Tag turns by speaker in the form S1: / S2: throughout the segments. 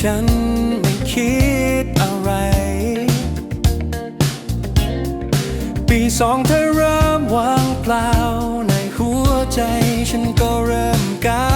S1: ฉันไม่คิดอะไร ปีสองเธอเริ่มวางเปล่าในหัวใจฉันก็เริ่มก้าว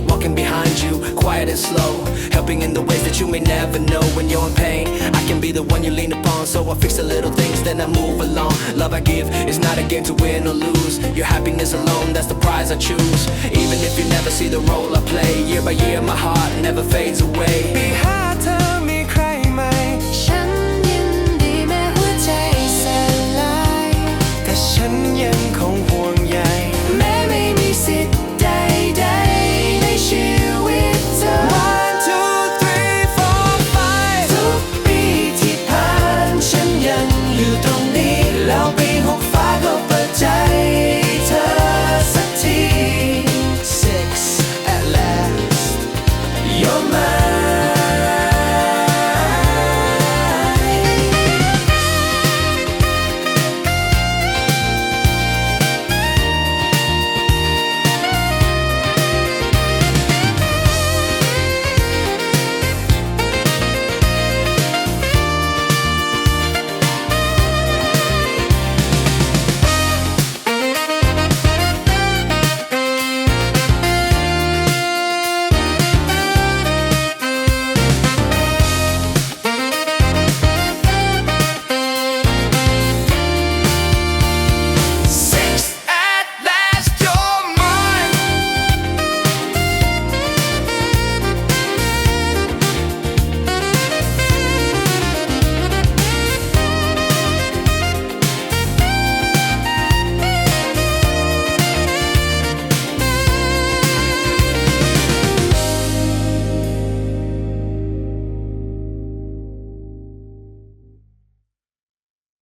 S2: Walking behind you, quiet and slow. Helping in the ways that you may never know when you're in pain. I can be the one you lean upon, so I fix the little things, then I move along. Love I give is not a game to win or lose. Your happiness alone, that's the prize I choose. Even if you never see the role I play, year by year, my heart never fades away.
S1: ปีห้